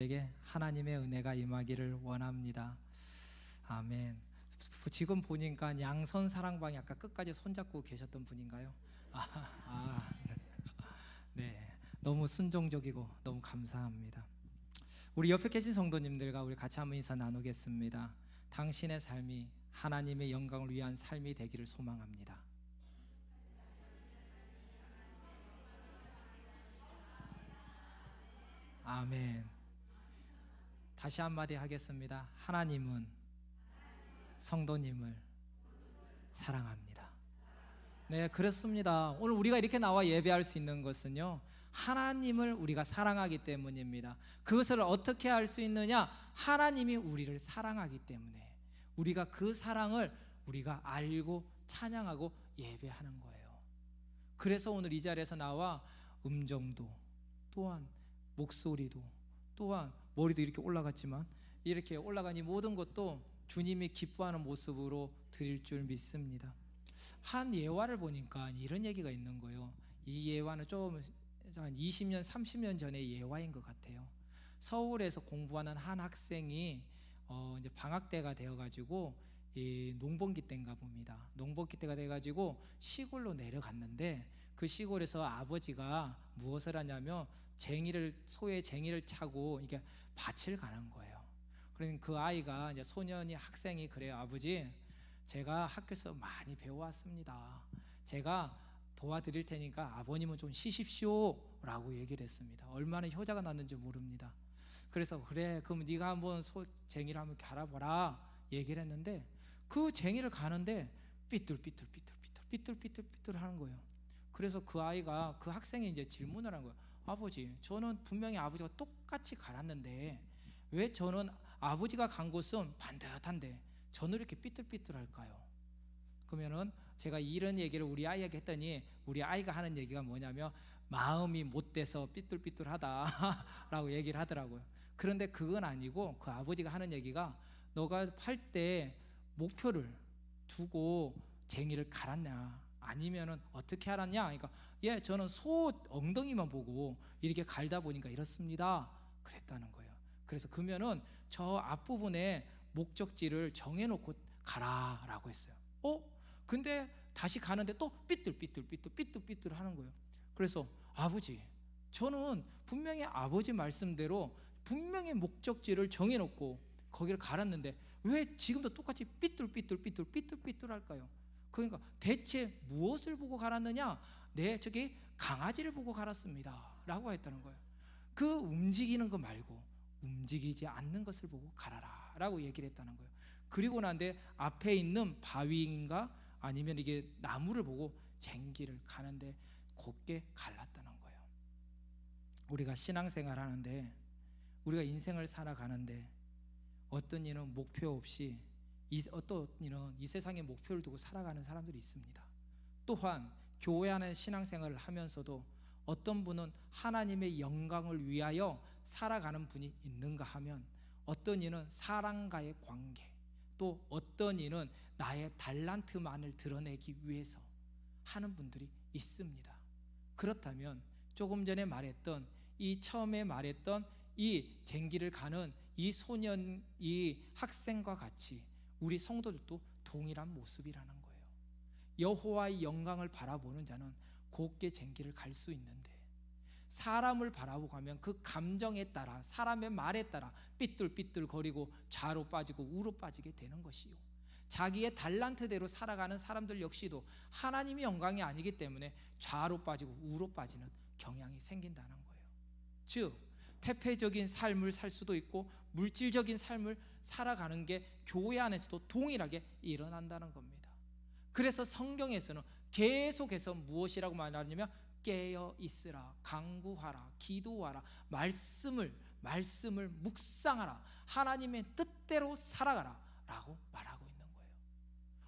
에게 하나님의 은혜가 임하기를 원합니다. 아멘. 지금 보니까 양선 사랑방이 아까 끝까지 손잡고 계셨던 분인가요? 아, 아, 네. 너무 순종적이고 너무 감사합니다. 우리 옆에 계신 성도님들과 우리 같이 한번 인사 나누겠습니다. 당신의 삶이 하나님의 영광을 위한 삶이 되기를 소망합니다. 아멘. 다시 한마디 하겠습니다. 하나님은 성도님을 사랑합니다. 네, 그렇습니다. 오늘 우리가 이렇게 나와 예배할 수 있는 것은요, 하나님을 우리가 사랑하기 때문입니다. 그것을 어떻게 할 수 있느냐? 하나님이 우리를 사랑하기 때문에 우리가 그 사랑을 우리가 알고 찬양하고 예배하는 거예요. 그래서 오늘 이 자리에서 나와 음정도 또한 목소리도 또한 머리도 이렇게 올라갔지만 이렇게 올라간 이 모든 것도 주님이 기뻐하는 모습으로 드릴 줄 믿습니다. 한 예화를 보니까 이런 얘기가 있는 거예요. 이 예화는 좀한 20년, 30년 전의 예화인 것 같아요. 서울에서 공부하는 한 학생이 어 이제 방학 때가 되어 가지고 이 농번기 때인가 봅니다. 농번기 때가 돼 가지고 시골로 내려갔는데 그 시골에서 아버지가 무엇을 하냐면 쟁이를 소의 쟁이를 차고 이게 밭을 가는 거예요. 그러니 그 아이가 이제 소년이 학생이 그래요. 아버지, 제가 학교에서 많이 배워왔습니다. 제가 도와드릴 테니까 아버님은 좀 쉬십시오라고 얘기를 했습니다. 얼마나 효자가 났는지 모릅니다. 그래서 그래, 그럼 네가 한번 소 쟁이를 한번 갈아보라 얘기를 했는데 그 쟁이를 가는데 삐뚤삐뚤삐뚤삐뚤 삐뚤삐뚤삐뚤 하는 거예요. 그래서 그 아이가 그 학생이 이제 질문을 한 거예요. 아버지, 저는 분명히 아버지가 똑같이 갈았는데 왜 저는 아버지가 간 곳은 반듯한데 저는 이렇게 삐뚤삐뚤할까요? 그러면은 제가 이런 얘기를 우리 아이에게 했더니 우리 아이가 하는 얘기가 뭐냐면 마음이 못 돼서 삐뚤삐뚤하다라고 얘기를 하더라고요. 그런데 그건 아니고 그 아버지가 하는 얘기가 너가 팔때 목표를 두고 쟁이를 갈았냐 아니면은 어떻게 알았냐? 그러니까 예, 저는 소 엉덩이만 보고 이렇게 갈다 보니까 이렇습니다. 그랬다는 거예요. 그래서 그러면은 저 앞부분에 목적지를 정해놓고 가라라고 했어요. 어? 근데 다시 가는데 또 삐뚤삐뚤삐뚤 삐뚤삐뚤 하는 거예요. 그래서 아버지, 저는 분명히 아버지 말씀대로 분명히 목적지를 정해놓고 거기를 갈았는데 왜 지금도 똑같이 삐뚤삐뚤삐뚤 삐뚤삐뚤 할까요? 그러니까 대체 무엇을 보고 갈았느냐? 네, 저기 강아지를 보고 갈았습니다 라고 했다는 거예요. 그 움직이는 거 말고 움직이지 않는 것을 보고 갈아라 라고 얘기를 했다는 거예요. 그리고 난데 앞에 있는 바위인가 아니면 이게 나무를 보고 쟁기를 가는데 곱게 갈랐다는 거예요. 우리가 신앙생활 하는데 우리가 인생을 살아가는데 어떤 이는 목표 없이 이, 어떤 이는 이 세상에 목표를 두고 살아가는 사람들이 있습니다. 또한 교회 안에 신앙생활을 하면서도 어떤 분은 하나님의 영광을 위하여 살아가는 분이 있는가 하면 어떤 이는 사람과의 관계 또 어떤 이는 나의 달란트만을 드러내기 위해서 하는 분들이 있습니다. 그렇다면 조금 전에 말했던 이 처음에 말했던 이 쟁기를 가는 이 소년 이 학생과 같이 우리 성도들도 동일한 모습이라는 거예요. 여호와의 영광을 바라보는 자는 곱게 쟁기를 갈 수 있는데 사람을 바라보고 가면 그 감정에 따라 사람의 말에 따라 삐뚤삐뚤 거리고 좌로 빠지고 우로 빠지게 되는 것이요. 자기의 달란트대로 살아가는 사람들 역시도 하나님의 영광이 아니기 때문에 좌로 빠지고 우로 빠지는 경향이 생긴다는 거예요. 즉 태폐적인 삶을 살 수도 있고 물질적인 삶을 살아가는 게 교회 안에서도 동일하게 일어난다는 겁니다. 그래서 성경에서는 계속해서 무엇이라고 말하냐면 깨어 있으라, 강구하라, 기도하라, 말씀을 말씀을 묵상하라, 하나님의 뜻대로 살아가라라고 말하고 있는 거예요.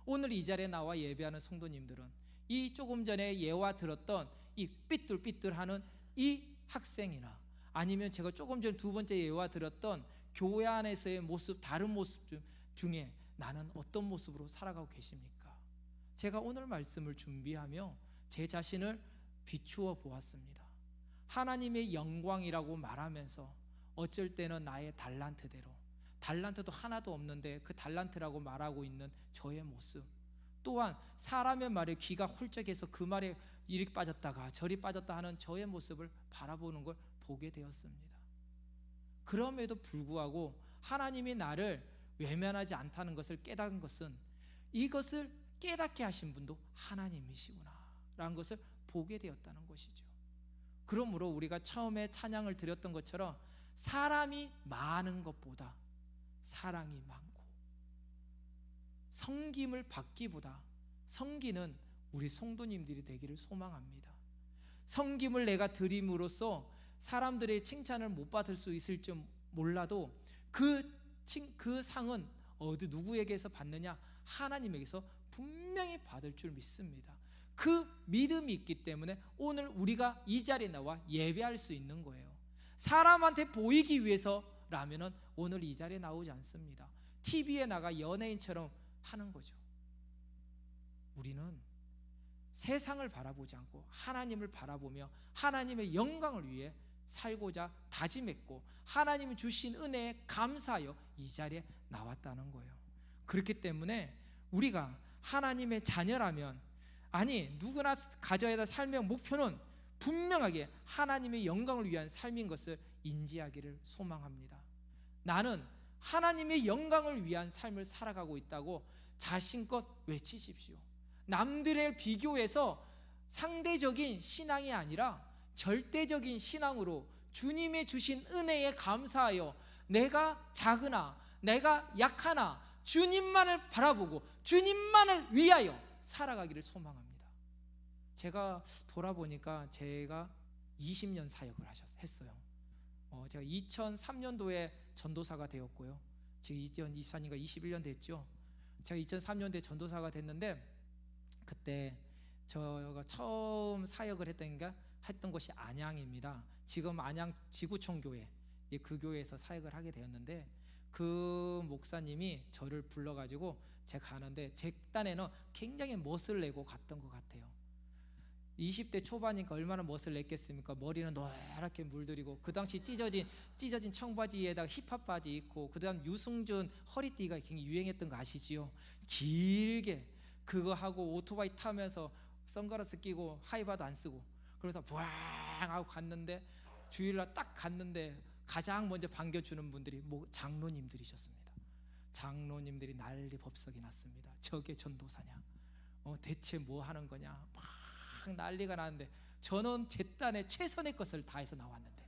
오늘 이 자리에 나와 예배하는 성도님들은 이 조금 전에 예와 들었던 이 삐뚤삐뚤하는 이 학생이나 아니면 제가 조금 전 두 번째 예와 들었던 교회 안에서의 모습 다른 모습 중에 나는 어떤 모습으로 살아가고 계십니까? 제가 오늘 말씀을 준비하며 제 자신을 비추어 보았습니다. 하나님의 영광이라고 말하면서 어쩔 때는 나의 달란트대로 달란트도 하나도 없는데 그 달란트라고 말하고 있는 저의 모습 또한 사람의 말에 귀가 훌쩍해서 그 말에 이리 빠졌다가 저리 빠졌다 하는 저의 모습을 바라보는 걸 보게 되었습니다. 그럼에도 불구하고 하나님이 나를 외면하지 않다는 것을 깨달은 것은 이것을 깨닫게 하신 분도 하나님이시구나 라는 것을 보게 되었다는 것이죠. 그러므로 우리가 처음에 찬양을 드렸던 것처럼 사람이 많은 것보다 사랑이 많고 성김을 받기보다 성기는 우리 성도님들이 되기를 소망합니다. 성김을 내가 드림으로써 사람들의 칭찬을 못 받을 수 있을지 몰라도 그, 칭, 그 상은 어디 누구에게서 받느냐? 하나님에게서 분명히 받을 줄 믿습니다. 그 믿음이 있기 때문에 오늘 우리가 이 자리에 나와 예배할 수 있는 거예요. 사람한테 보이기 위해서라면은 오늘 이 자리에 나오지 않습니다. TV에 나가 연예인처럼 하는 거죠. 우리는 세상을 바라보지 않고 하나님을 바라보며 하나님의 영광을 위해 살고자 다짐했고 하나님이 주신 은혜에 감사하여 이 자리에 나왔다는 거예요. 그렇기 때문에 우리가 하나님의 자녀라면 아니 누구나 가져야 될 삶의 목표는 분명하게 하나님의 영광을 위한 삶인 것을 인지하기를 소망합니다. 나는 하나님의 영광을 위한 삶을 살아가고 있다고 자신껏 외치십시오. 남들의 비교해서 상대적인 신앙이 아니라 절대적인 신앙으로 주님의 주신 은혜에 감사하여 내가 작으나 내가 약하나 주님만을 바라보고 주님만을 위하여 살아가기를 소망합니다. 제가 돌아보니까 제가 20년 사역을 하셨, 했어요. 어, 제가 2003년도에 전도사가 되었고요. 지금 2024년과 21년 됐죠. 제가 2003년도에 전도사가 됐는데 그때 저가 처음 사역을 했던 게 했던 곳이 안양입니다. 지금 안양 지구촌 교회 그 교회에서 사역을 하게 되었는데 그 목사님이 저를 불러가지고 제가 가는데 제 딴에는 굉장히 멋을 내고 갔던 것 같아요. 20대 초반이니까 얼마나 멋을 냈겠습니까? 머리는 노랗게 물들이고 그 당시 찢어진 찢어진 청바지에다가 힙합 바지 입고 그다음 유승준 허리띠가 굉장히 유행했던 거 아시지요? 길게 그거 하고 오토바이 타면서 선글라스 끼고 하이바도 안 쓰고 그래서 부앙 하고 갔는데 주일날 딱 갔는데 가장 먼저 반겨주는 분들이 뭐 장로님들이셨습니다. 장로님들이 난리 법석이 났습니다. 저게 전도사냐? 어, 대체 뭐 하는 거냐? 막 난리가 나는데 저는 제 딴에 최선의 것을 다해서 나왔는데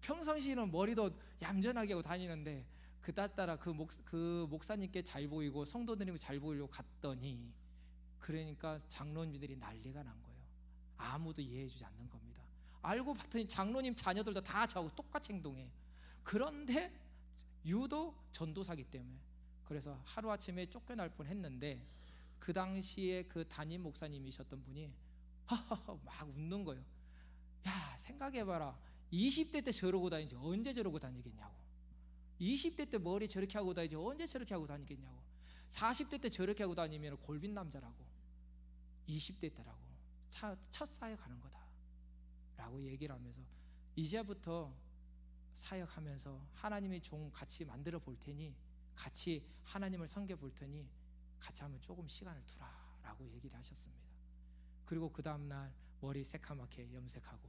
평상시에는 머리도 얌전하게 하고 다니는데 그딸따라 그, 목, 그 목사님께 잘 보이고 성도들이 잘 보이려고 갔더니 그러니까 장로님들이 난리가 난 거예요. 아무도 이해해주지 않는 겁니다. 알고 봤더니 장로님 자녀들도 다 저하고 똑같이 행동해. 그런데 유도 전도사기 때문에 그래서 하루 아침에 쫓겨날 뻔했는데 그 당시에 그 담임 목사님이셨던 분이 막 웃는 거예요. 야 생각해봐라. 20대 때 저러고 다니지 언제 저러고 다니겠냐고. 20대 때 머리 저렇게 하고 다니지 언제 저렇게 하고 다니겠냐고. 40대 때 저렇게 하고 다니면 골빈 남자라고. 20대 때라고. 차, 첫 사역하는 거다. 라고 얘기를 하면서 이제부터 사역하면서 하나님의 종 같이 만들어 볼 테니 같이 하나님을 섬겨 볼 테니 같이 하면 조금 시간을 두라 라고 얘기를 하셨습니다. 그리고 그 다음 날 머리 새카맣게 염색하고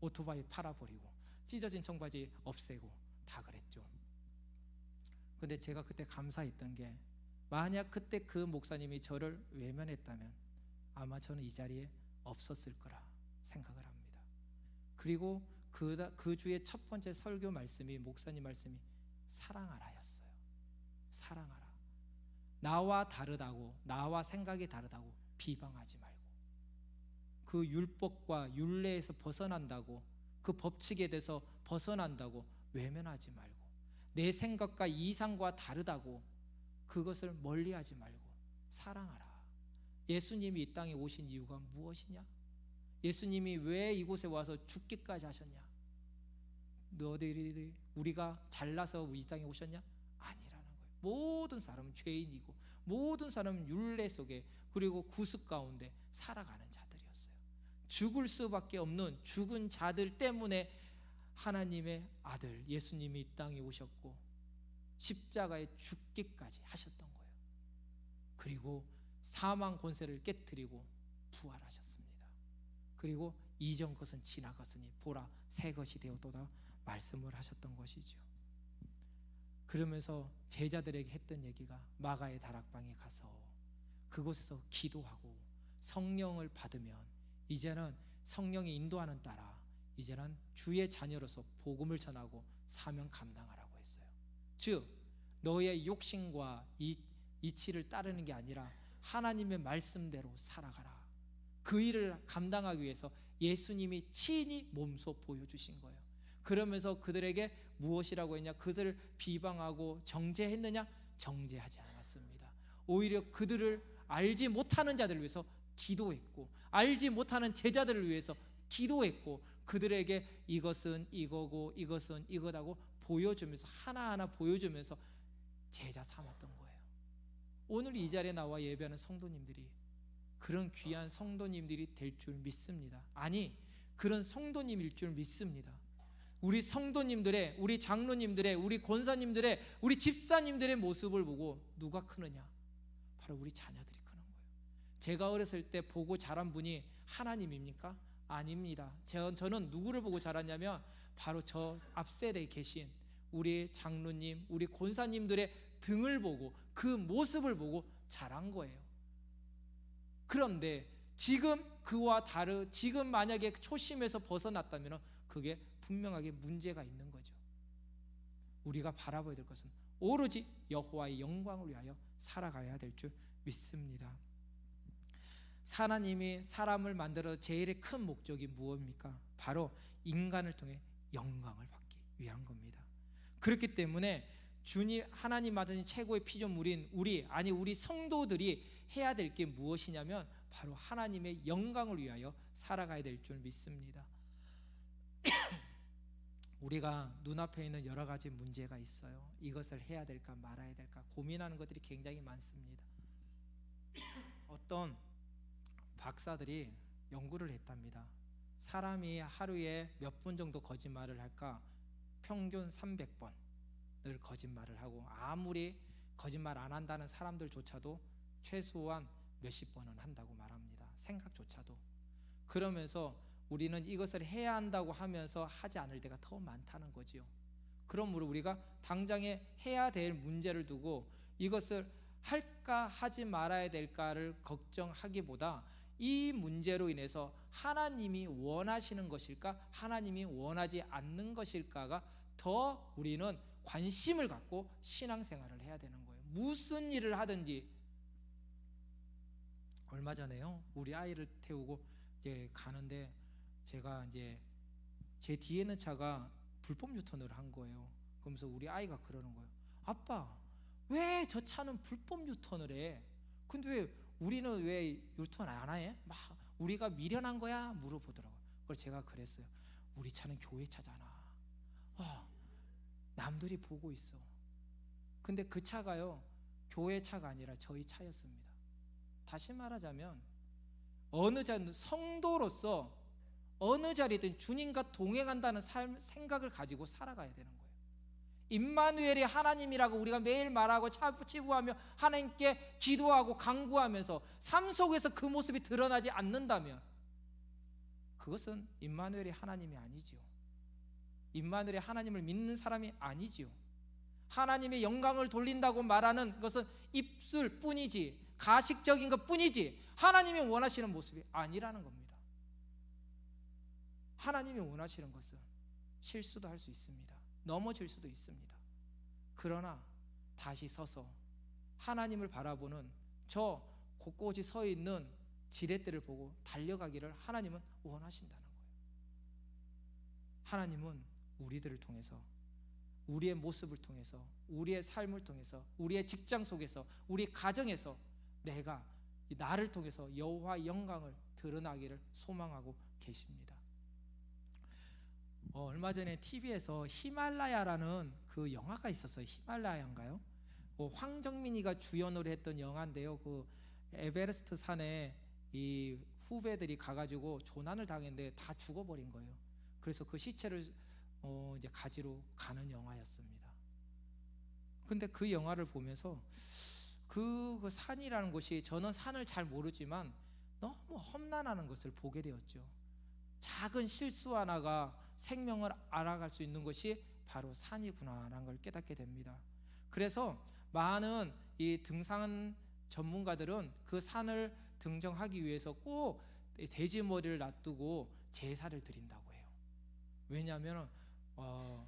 오토바이 팔아버리고 찢어진 청바지 없애고 다 그랬죠. 근데 제가 그때 감사했던 게 만약 그때 그 목사님이 저를 외면했다면 아마 저는 이 자리에 없었을 거라 생각을 합니다. 그리고 그, 그 주의 첫 번째 설교 말씀이 목사님 말씀이 사랑하라였어요. 사랑하라. 나와 다르다고 나와 생각이 다르다고 비방하지 말고 그 율법과 율례에서 벗어난다고 그 법칙에 대해서 벗어난다고 외면하지 말고 내 생각과 이상과 다르다고 그것을 멀리하지 말고 사랑하라. 예수님이 이 땅에 오신 이유가 무엇이냐? 예수님이 왜 이곳에 와서 죽기까지 하셨냐? 너희들이 우리가 잘나서 이 땅에 오셨냐? 아니라는 거예요. 모든 사람은 죄인이고 모든 사람은 율례 속에 그리고 구습 가운데 살아가는 자들이었어요. 죽을 수밖에 없는 죽은 자들 때문에 하나님의 아들 예수님이 이 땅에 오셨고 십자가에 죽기까지 하셨던 거예요. 그리고 사망 권세를 깨뜨리고 부활하셨습니다. 그리고 이전 것은 지나갔으니 보라 새 것이 되었도다 말씀을 하셨던 것이죠. 그러면서 제자들에게 했던 얘기가 마가의 다락방에 가서 그곳에서 기도하고 성령을 받으면 이제는 성령이 인도하는 따라 이제는 주의 자녀로서 복음을 전하고 사명 감당하라고 했어요. 즉 너의 욕심과 이, 이치를 따르는 게 아니라 하나님의 말씀대로 살아가라. 그 일을 감당하기 위해서 예수님이 친히 몸소 보여주신 거예요. 그러면서 그들에게 무엇이라고 했냐? 그들을 비방하고 정죄했느냐? 정죄하지 않았습니다. 오히려 그들을 알지 못하는 자들을 위해서 기도했고 알지 못하는 제자들을 위해서 기도했고 그들에게 이것은 이거고 이것은 이거다고 보여주면서 하나하나 보여주면서 제자 삼았던 거예요. 오늘 이 자리에 나와 예배하는 성도님들이 그런 귀한 성도님들이 될 줄 믿습니다. 아니 그런 성도님일 줄 믿습니다. 우리 성도님들의 우리 장로님들의 우리 권사님들의 우리 집사님들의 모습을 보고 누가 크느냐? 바로 우리 자녀들이 크는 거예요. 제가 어렸을 때 보고 자란 분이 하나님입니까? 아닙니다. 저는 누구를 보고 자랐냐면 바로 저 앞세대에 계신 우리 장로님, 우리 권사님들의 등을 보고 그 모습을 보고 자란 거예요. 그런데 지금 그와 다르 지금 만약에 초심에서 벗어났다면 그게 분명하게 문제가 있는 거죠. 우리가 바라봐야 될 것은 오로지 여호와의 영광을 위하여 살아가야 될 줄 믿습니다. 하나님이 사람을 만들어 제일 큰 목적이 무엇입니까? 바로 인간을 통해 영광을 받기 위한 겁니다. 그렇기 때문에 주님 하나님 받은 최고의 피조물인 우리 아니 우리 성도들이 해야 될 게 무엇이냐면 바로 하나님의 영광을 위하여 살아가야 될 줄 믿습니다. 우리가 눈앞에 있는 여러 가지 문제가 있어요. 이것을 해야 될까 말아야 될까 고민하는 것들이 굉장히 많습니다. 어떤 박사들이 연구를 했답니다. 사람이 하루에 몇분 정도 거짓말을 할까? 평균 300번 을 거짓말을 하고 아무리 거짓말 안 한다는 사람들조차도 최소한 몇십 번은 한다고 말합니다. 생각조차도. 그러면서 우리는 이것을 해야 한다고 하면서 하지 않을 때가 더 많다는 거지요. 그러므로 우리가 당장에 해야 될 문제를 두고 이것을 할까 하지 말아야 될까를 걱정하기보다 이 문제로 인해서 하나님이 원하시는 것일까 하나님이 원하지 않는 것일까가 더 우리는 관심을 갖고 신앙생활을 해야 되는 거예요. 무슨 일을 하든지 얼마 전에요. 우리 아이를 태우고 이제 가는데 제가 이제 제 뒤에 있는 차가 불법 유턴을 한 거예요. 그러면서 우리 아이가 그러는 거예요. 아빠, 왜 저 차는 불법 유턴을 해? 근데 왜 우리는 왜 유턴 안 해? 막 우리가 미련한 거야? 물어보더라고요. 그래서 제가 그랬어요. 우리 차는 교회 차잖아. 아, 남들이 보고 있어. 근데 그 차가요. 교회 차가 아니라 저희 차였습니다. 다시 말하자면 어느 자 성도로서 어느 자리든 주님과 동행한다는 삶, 생각을 가지고 살아가야 되는 거예요. 임마누엘이 하나님이라고 우리가 매일 말하고 치부하며 하나님께 기도하고 간구하면서 삶 속에서 그 모습이 드러나지 않는다면 그것은 임마누엘이 하나님이 아니지요. 임마누엘이 하나님을 믿는 사람이 아니지요. 하나님의 영광을 돌린다고 말하는 것은 입술 뿐이지 가식적인 것 뿐이지 하나님이 원하시는 모습이 아니라는 겁니다. 하나님이 원하시는 것은 실수도 할 수 있습니다. 넘어질 수도 있습니다. 그러나 다시 서서 하나님을 바라보는 저 곳곳이 서 있는 지렛대를 보고 달려가기를 하나님은 원하신다는 거예요. 하나님은 우리들을 통해서 우리의 모습을 통해서 우리의 삶을 통해서 우리의 직장 속에서 우리 가정에서 내가 나를 통해서 여호와 영광을 드러나기를 소망하고 계십니다. 어, 얼마 전에 TV에서 히말라야라는 그 영화가 있었어요. 히말라야인가요? 어, 황정민이가 주연으로 했던 영화인데요. 그 에베레스트 산에 이 후배들이 가가지고 조난을 당했는데 다 죽어버린 거예요. 그래서 그 시체를 어, 이제 가지로 가는 영화였습니다. 근데 그 영화를 보면서 그, 그 산이라는 곳이 저는 산을 잘 모르지만 너무 험난하는 것을 보게 되었죠. 작은 실수 하나가 생명을 알아갈 수 있는 것이 바로 산이구나라는 걸 깨닫게 됩니다. 그래서 많은 이 등산 전문가들은 그 산을 등정하기 위해서 꼭 돼지 머리를 놔두고 제사를 드린다고 해요. 왜냐하면 어,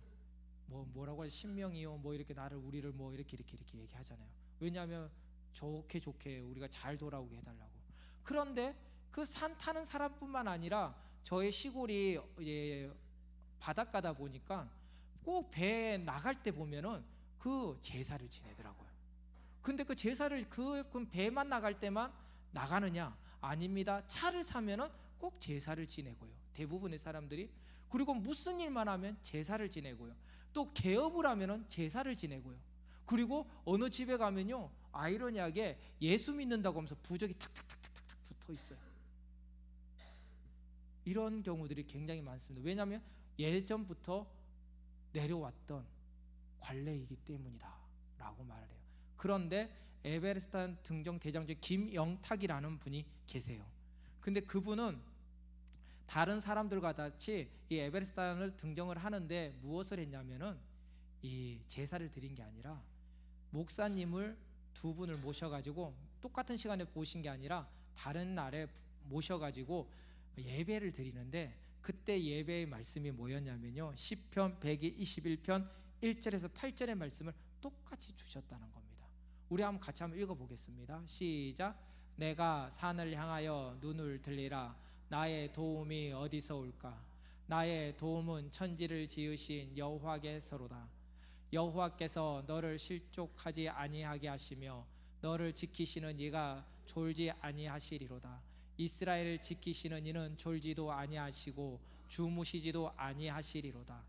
뭐 뭐라고 하지 신명이요 뭐 이렇게 나를 우리를 뭐 이렇게 이렇게 이렇게 얘기하잖아요. 왜냐하면 좋게 좋게 우리가 잘 돌아오게 해달라고. 그런데 그 산 타는 사람뿐만 아니라 저의 시골이 이제 바닷가다 보니까 꼭 배에 나갈 때 보면은 그 제사를 지내더라고요. 근데 그 제사를 그 배만 나갈 때만 나가느냐? 아닙니다. 차를 사면은 꼭 제사를 지내고요. 대부분의 사람들이 그리고 무슨 일만 하면 제사를 지내고요. 또 개업을 하면은 제사를 지내고요. 그리고 어느 집에 가면요 아이러니하게 예수 믿는다고 하면서 부적이 탁탁탁탁탁 붙어 있어요. 이런 경우들이 굉장히 많습니다. 왜냐하면 예전부터 내려왔던 관례이기 때문이다라고 말을 해요. 그런데 에베레스트 등정 대장 중 김영탁이라는 분이 계세요. 근데 그분은 다른 사람들과 같이 이 에베레스트를 등정을 하는데 무엇을 했냐면은 이 제사를 드린 게 아니라 목사님을 두 분을 모셔가지고 똑같은 시간에 보신 게 아니라 다른 날에 모셔가지고 예배를 드리는데 그때 예배의 말씀이 뭐였냐면요 시편 121편 1절에서 8절의 말씀을 똑같이 주셨다는 겁니다. 우리 한번 같이 한번 읽어보겠습니다. 시작. 내가 산을 향하여 눈을 들리라. 나의 도움이 어디서 올까? 나의 도움은 천지를 지으신 여호와께서로다. 여호와께서 너를 실족하지 아니하게 하시며 너를 지키시는 이가 졸지 아니하시리로다. 이스라엘을 지키시는 이는 졸지도 아니하시고 주무시지도 아니하시리로다.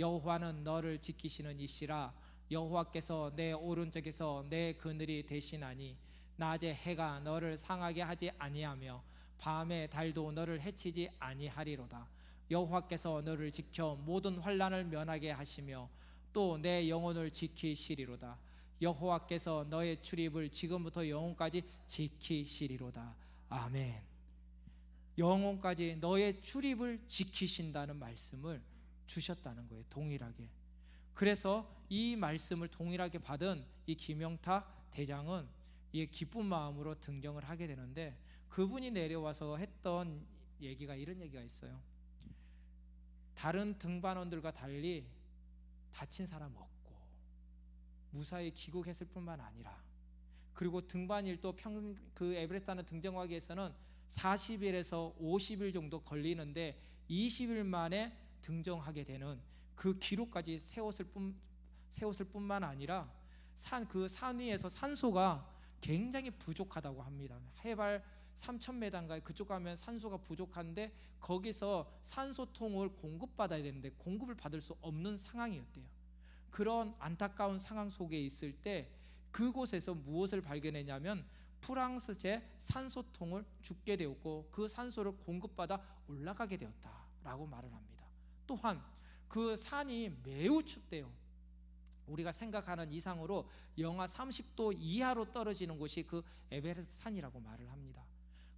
여호와는 너를 지키시는 이시라 여호와께서 내 오른쪽에서 내 그늘이 되시나니 낮에 해가 너를 상하게 하지 아니하며 밤에 달도 너를 해치지 아니하리로다 여호와께서 너를 지켜 모든 환란을 면하게 하시며 또 내 영혼을 지키시리로다 여호와께서 너의 출입을 지금부터 영혼까지 지키시리로다 아멘 영혼까지 너의 출입을 지키신다는 말씀을 주셨다는 거예요. 동일하게. 그래서 이 말씀을 동일하게 받은 이 김영탁 대장은 이 기쁜 마음으로 등정을 하게 되는데 그분이 내려와서 했던 얘기가 이런 얘기가 있어요. 다른 등반원들과 달리 다친 사람 없고 무사히 귀국했을 뿐만 아니라 그리고 등반일도 평 그 에베레스트는 등정하기 위해서는 40일에서 50일 정도 걸리는데 20일 만에 등정하게 되는 그 기록까지 세웠을 뿐 세웠을 뿐만 아니라 산 그산 위에서 산소가 굉장히 부족하다고 합니다. 해발 3,000m인가 그쪽 가면 산소가 부족한데 거기서 산소통을 공급받아야 되는데 공급을 받을 수 없는 상황이었대요. 그런 안타까운 상황 속에 있을 때 그곳에서 무엇을 발견했냐면 프랑스제 산소통을 죽게 되었고 그 산소를 공급받아 올라가게 되었다라고 말을 합니다. 또한 그 산이 매우 춥대요. 우리가 생각하는 이상으로 영하 30도 이하로 떨어지는 곳이 그 에베레스트 산이라고 말을 합니다.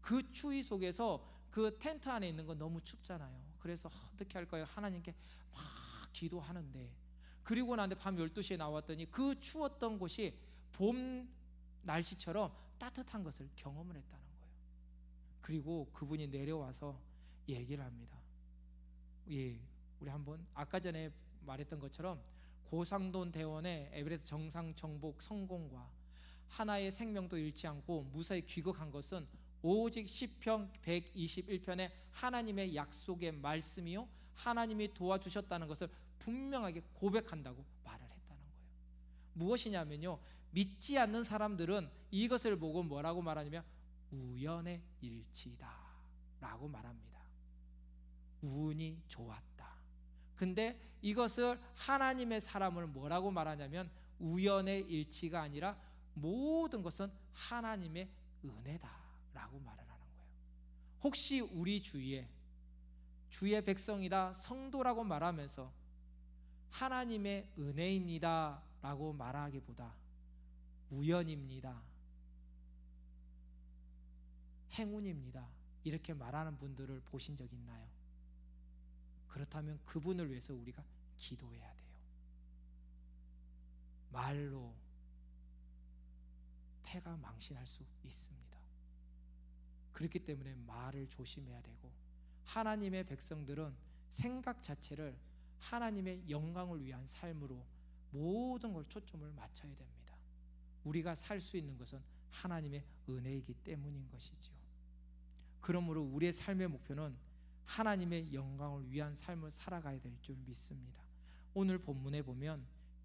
그 추위 속에서 그 텐트 안에 있는 건 너무 춥잖아요. 그래서 어떻게 할까요? 하나님께 막 기도하는데 그리고 나한테 밤 12시에 나왔더니 그 추웠던 곳이 봄 날씨처럼 따뜻한 것을 경험을 했다는 거예요. 그리고 그분이 내려와서 얘기를 합니다. 예, 우리 한번 아까 전에 말했던 것처럼 고상돈 대원의 에베레스트 정상 정복 성공과 하나의 생명도 잃지 않고 무사히 귀국한 것은 오직 시편 121편의 하나님의 약속의 말씀이요 하나님이 도와주셨다는 것을 분명하게 고백한다고 말을 했다는 거예요. 무엇이냐면요. 믿지 않는 사람들은 이것을 보고 뭐라고 말하냐면 우연의 일치다라고 말합니다. 운이 좋았다. 근데 이것을 하나님의 사람을 뭐라고 말하냐면 우연의 일치가 아니라 모든 것은 하나님의 은혜다라고 말을 하는 거예요. 혹시 우리 주위에 주의 백성이다 성도라고 말하면서 하나님의 은혜입니다라고 말하기보다 우연입니다. 행운입니다. 이렇게 말하는 분들을 보신 적 있나요? 그렇다면 그분을 위해서 우리가 기도해야 돼요. 말로 패가 망신할 수 있습니다. 그렇기 때문에 말을 조심해야 되고 하나님의 백성들은 생각 자체를 하나님의 영광을 위한 삶으로 모든 걸 초점을 맞춰야 됩니다. 우리가 살 수 있는 것은 하나님의 은혜이기 때문인 것이지요. 그러므로 우리의 삶의 목표는 하나님의 영광을 위한 삶을 살아가야 될 줄 믿습니다. 오늘 본문에 보면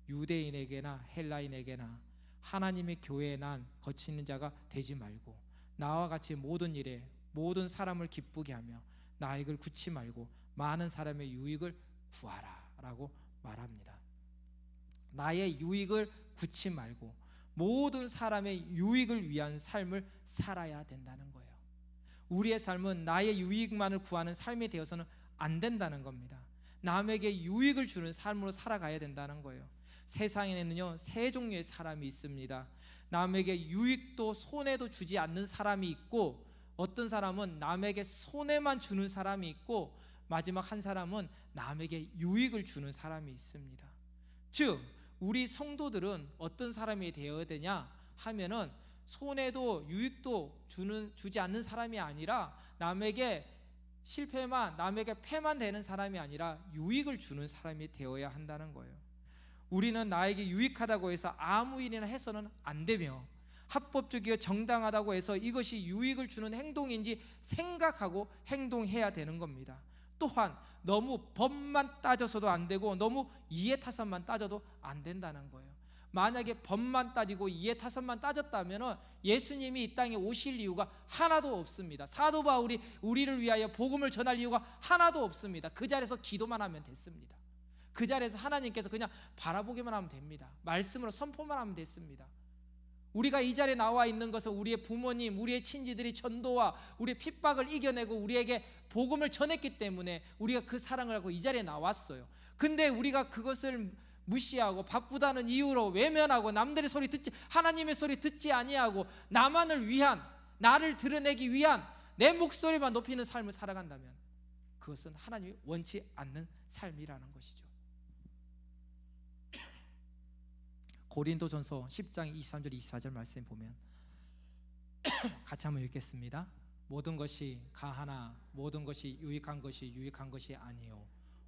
유대인에게나 헬라인에게나 하나님의 교회에 난 거치는 자가 되지 말고 나와 같이 모든 일에 모든 사람을 기쁘게 하며 나익을 굳지 말고 많은 사람의 유익을 구하라라고 말합니다. 나의 유익을 굳지 말고 모든 사람의 유익을 위한 삶을 살아야 된다는 거예요. 우리의 삶은 나의 유익만을 구하는 삶이 되어서는 안 된다는 겁니다. 남에게 유익을 주는 삶으로 살아가야 된다는 거예요. 세상에는요 세 종류의 사람이 있습니다. 남에게 유익도 손해도 주지 않는 사람이 있고 어떤 사람은 남에게 손해만 주는 사람이 있고 마지막 한 사람은 남에게 유익을 주는 사람이 있습니다. 즉 우리 성도들은 어떤 사람이 되어야 되냐 하면은 손해도 유익도 주는 주지 않는 사람이 아니라 남에게 실패만 남에게 패만 되는 사람이 아니라 유익을 주는 사람이 되어야 한다는 거예요. 우리는 나에게 유익하다고 해서 아무 일이나 해서는 안 되며 합법적이고 정당하다고 해서 이것이 유익을 주는 행동인지 생각하고 행동해야 되는 겁니다. 또한 너무 법만 따져서도 안 되고 너무 이해타산만 따져도 안 된다는 거예요. 만약에 법만 따지고 이해타산만 따졌다면 예수님이 이 땅에 오실 이유가 하나도 없습니다. 사도 바울이 우리를 위하여 복음을 전할 이유가 하나도 없습니다. 그 자리에서 기도만 하면 됐습니다. 그 자리에서 하나님께서 그냥 바라보기만 하면 됩니다. 말씀으로 선포만 하면 됐습니다. 우리가 이 자리에 나와 있는 것은 우리의 부모님, 우리의 친지들이 전도와 우리의 핍박을 이겨내고 우리에게 복음을 전했기 때문에 우리가 그 사랑을 하고 이 자리에 나왔어요. 근데 우리가 그것을 무시하고 바쁘다는 이유로 외면하고 남들의 소리 듣지 하나님의 소리 듣지 아니하고 나만을 위한 나를 드러내기 위한 내 목소리만 높이는 삶을 살아간다면 그것은 하나님이 원치 않는 삶이라는 것이죠. 고린도전서 10장 23절 24절 말씀 보면 같이 한번 읽겠습니다. 모든 것이 가하나 모든 것이 유익한 것이 유익한 것이 아니요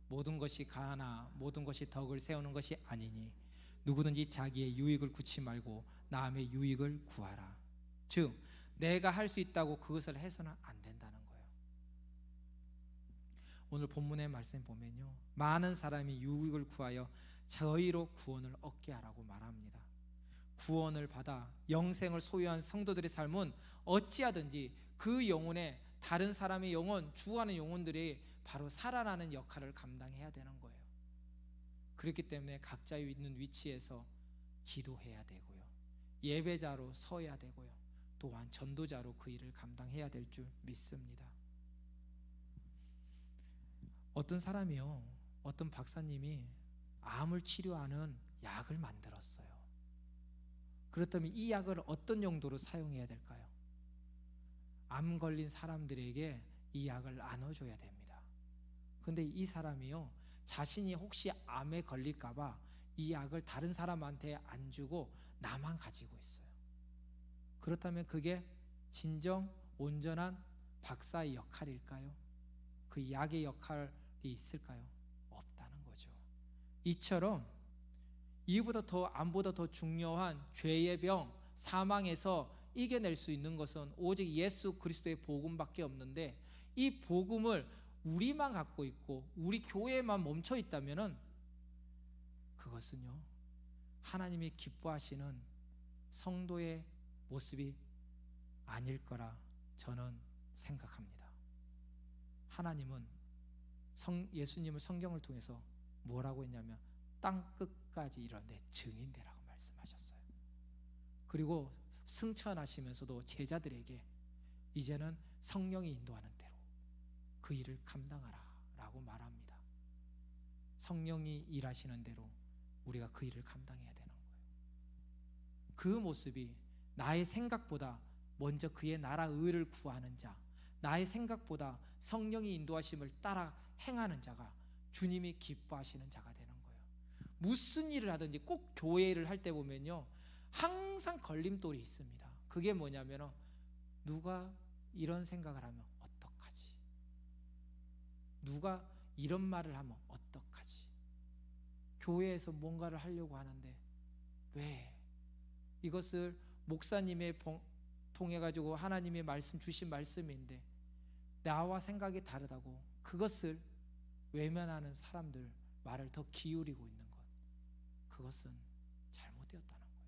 모든 것이 가하나 모든 것이 덕을 세우는 것이 아니니 누구든지 자기의 유익을 구치 말고 남의 유익을 구하라. 즉 내가 할 수 있다고 그것을 해서는 안 된다는 거예요. 오늘 본문의 말씀 보면요. 많은 사람이 유익을 구하여 저희로 구원을 얻게 하라고 말합니다. 구원을 받아 영생을 소유한 성도들의 삶은 어찌하든지 그 영혼에 다른 사람의 영혼, 주하는 영혼들이 바로 살아나는 역할을 감당해야 되는 거예요. 그렇기 때문에 각자 있는 위치에서 기도해야 되고요. 예배자로 서야 되고요. 또한 전도자로 그 일을 감당해야 될 줄 믿습니다. 어떤 사람이요. 어떤 박사님이 암을 치료하는 약을 만들었어요. 그렇다면 이 약을 어떤 용도로 사용해야 될까요? 암 걸린 사람들에게 이 약을 나눠줘야 됩니다. 근데 이 사람이요, 자신이 혹시 암에 걸릴까봐 이 약을 다른 사람한테 안 주고 나만 가지고 있어요. 그렇다면 그게 진정 온전한 박사의 역할일까요? 그 약의 역할이 있을까요? 이처럼 이보다 더 암보다 더 중요한 죄의 병 사망에서 이겨낼 수 있는 것은 오직 예수 그리스도의 복음밖에 없는데 이 복음을 우리만 갖고 있고 우리 교회에만 멈춰 있다면은 그것은요 하나님이 기뻐하시는 성도의 모습이 아닐 거라 저는 생각합니다. 하나님은 성, 예수님을 성경을 통해서 뭐라고 했냐면 땅 끝까지 이런 내 증인 되라고 말씀하셨어요. 그리고 승천하시면서도 제자들에게 이제는 성령이 인도하는 그 일을 감당하라 라고 말합니다. 성령이 일하시는 대로 우리가 그 일을 감당해야 되는 거예요. 그 모습이 나의 생각보다 먼저 그의 나라 의를 구하는 자, 나의 생각보다 성령이 인도하심을 따라 행하는 자가 주님이 기뻐하시는 자가 되는 거예요. 무슨 일을 하든지 꼭 교회 일을 할때 보면요. 항상 걸림돌이 있습니다. 그게 뭐냐면 누가 이런 생각을 하면? 누가 이런 말을 하면 어떡하지? 교회에서 뭔가를 하려고 하는데 왜 이것을 목사님의 봉- 통해 가지고 하나님의 말씀 주신 말씀인데 나와 생각이 다르다고 그것을 외면하는 사람들 말을 더 기울이고 있는 것 그것은 잘못되었다는 거예요.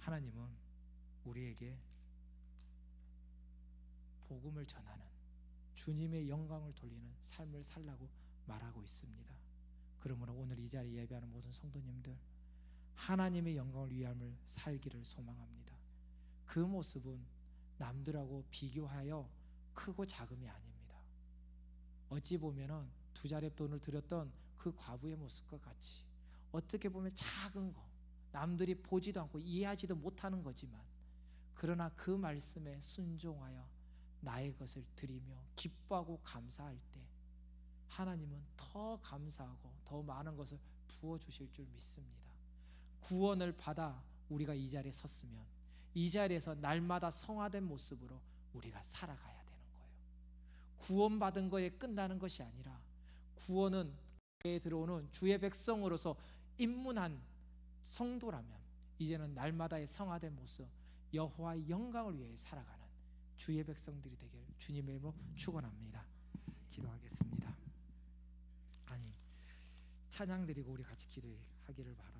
하나님은 우리에게 복음을 전하는 주님의 영광을 돌리는 삶을 살라고 말하고 있습니다. 그러므로 오늘 이 자리에 예배하는 모든 성도님들 하나님의 영광을 위함을 살기를 소망합니다. 그 모습은 남들하고 비교하여 크고 작음이 아닙니다. 어찌 보면은 두 자리 돈을 들였던 그 과부의 모습과 같이 어떻게 보면 작은 거 남들이 보지도 않고 이해하지도 못하는 거지만 그러나 그 말씀에 순종하여 나의 것을 드리며 기뻐하고 감사할 때 하나님은 더 감사하고 더 많은 것을 부어 주실 줄 믿습니다. 구원을 받아 우리가 이 자리에 섰으면 이 자리에서 날마다 성화된 모습으로 우리가 살아가야 되는 거예요. 구원받은 거에 끝나는 것이 아니라 구원은 에 들어오는 주의 백성으로서 입문한 성도라면 이제는 날마다의 성화된 모습 여호와의 영광을 위해 살아가는 주의 백성들이 되길 주님의 이름으로 축원합니다. 기도하겠습니다. 아니 찬양 드리고 우리 같이 기도하기를 바랍니다.